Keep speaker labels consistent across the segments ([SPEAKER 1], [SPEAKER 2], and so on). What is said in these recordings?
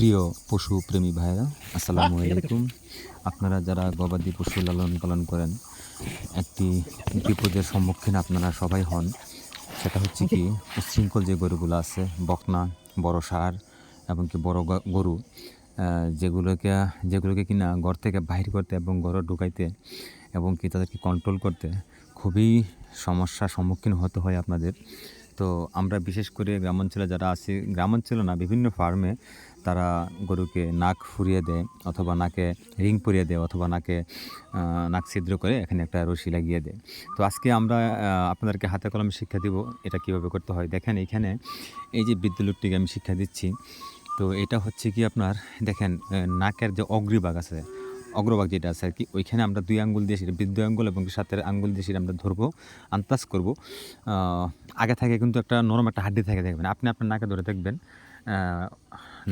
[SPEAKER 1] প্রিয় পশু প্রেমী ভাইরা আসসালামু আলাইকুম। আপনারা যারা গবাদি পশু লালন পালন করেন, একটি বিপদের সম্মুখীন আপনারা সবাই হন। সেটা হচ্ছে কি, উচ্ছৃঙ্খল যে গরুগুলো আছে, বকনা, বড় সার এবং কি বড় গরু যেগুলোকে যেগুলোকে কিনা ঘর থেকে বাইর করতে এবং ঘরে ঢুকাইতে এবং কি তাদেরকে কন্ট্রোল করতে খুবই সমস্যার সম্মুখীন হতে হয় আপনাদের। তো আমরা বিশেষ করে গ্রামাঞ্চলে যারা আছি, গ্রামাঞ্চলে না, বিভিন্ন ফার্মে তারা গরুকে নাক ফুরিয়ে দেয় অথবা নাকে রিং পরিয়ে দেয় অথবা নাকে নাক ছিদ্র করে এখানে একটা রশি লাগিয়ে দেয়। তো আজকে আমরা আপনাদেরকে হাতে কলমে শিক্ষা দিব এটা কীভাবে করতে হয়। দেখেন এখানে এই যে বিদ্যুলটিকে আমি শিক্ষা দিচ্ছি। তো এটা হচ্ছে কি আপনার, দেখেন নাকের যে অগ্রিভাগ আছে অগ্রভাগ যেটা আছে আর কি, ওইখানে আমরা দুই আঙ্গুল দিয়ে সেটা বৃদ্ধ আঙ্গুল এবং সাতের আঙ্গুল দিয়ে সেটা আমরা ধরবো, আন্দাজ করব। আগে থেকে কিন্তু একটা নরম একটা হাড্ডি থাকে, দেখবেন। আপনি আপনার নাকে ধরে দেখবেন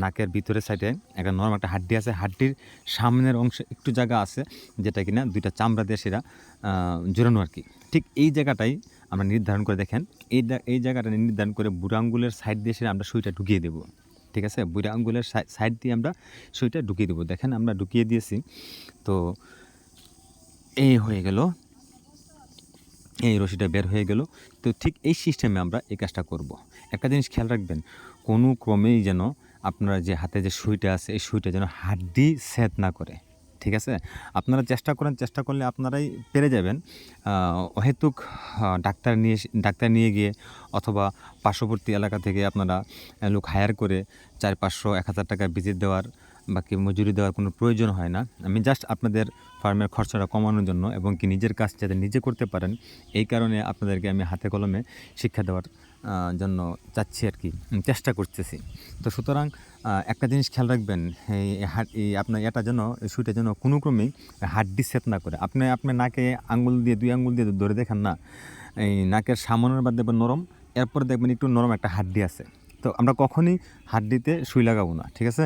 [SPEAKER 1] নাকের ভিতরের সাইডে একটা নরম একটা হাড্ডি আছে। হাড্ডির সামনের অংশে একটু জায়গা আছে, যেটা কিনা দুইটা চামড়া দিয়ে সেটা জোরানো আর কি। ঠিক এই জায়গাটাই আমরা নির্ধারণ করে দেখেন, এই এই জায়গাটা নির্ধারণ করে বুড়ো আঙ্গুলের সাইড দিয়ে সেটা আমরা সুইটা ঢুকিয়ে দেবো। ঠিক আছে? বুড়া আঙ্গুলের সাইড দিয়ে আমরা সুইটা ঢুকিয়ে দেবো। দেখেন আমরা ঢুকিয়ে দিয়েছি। তো এই হয়ে গেল। এই রশিটা বের হয়ে গেল। তো ঠিক এই সিস্টেমে আমরা এই কাজটা করব। একটা জিনিস খেয়াল রাখবেন, কোনো ক্রমেই যেন আপনারা যে হাতে যে সুইটা আছে, এই সুইটা যেন হাত হাড্ডি সেট না করে। ঠিক আছে? আপনারা চেষ্টা করেন, চেষ্টা করলে আপনারাই পেরে যাবেন। অহেতুক ডাক্তার নিয়ে ডাক্তার নিয়ে গিয়ে অথবা পার্শ্ববর্তী এলাকা থেকে আপনারা লোক হায়ার করে চার পাঁচশো, এক হাজার টাকা ভিজিট দেওয়ার বাকি মজুরি দেওয়ার কোনো প্রয়োজন হয় না। আমি জাস্ট আপনাদের ফার্মের খরচাটা কমানোর জন্য এবং কি নিজের কাজ যাতে নিজে করতে পারেন, এই কারণে আপনাদেরকে আমি হাতে কলমে শিক্ষা দেওয়ার জন্য চাচ্ছি আর কি। চেষ্টা করতেছি। তো সুতরাং একটা জিনিস খেয়াল রাখবেন, এই আপনার এটা যেন সুইটা যেন কোনো ক্রমেই হাড্ডি সেট না করে। আপনি আপনি নাকে আঙ্গুল দিয়ে, দুই আঙ্গুল দিয়ে ধরে দেখেন না, এই নাকের সামনের বাদ দেখবেন নরম, এরপর দেখবেন একটু নরম একটা হাড্ডি আছে। তো আমরা কখনই হাড্ডিতে সুই লাগাবো না, ঠিক আছে?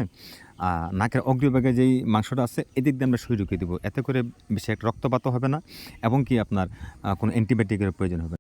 [SPEAKER 1] নাকের অগ্রভাগে যেই মাংসটা আছে, এদিক দিয়ে আমরা সুই ঢুকিয়ে দেবো। এতে করে বেশি একটা রক্তপাতও হবে না এবং কি আপনার কোনো অ্যান্টিবায়োটিকের প্রয়োজন হবে।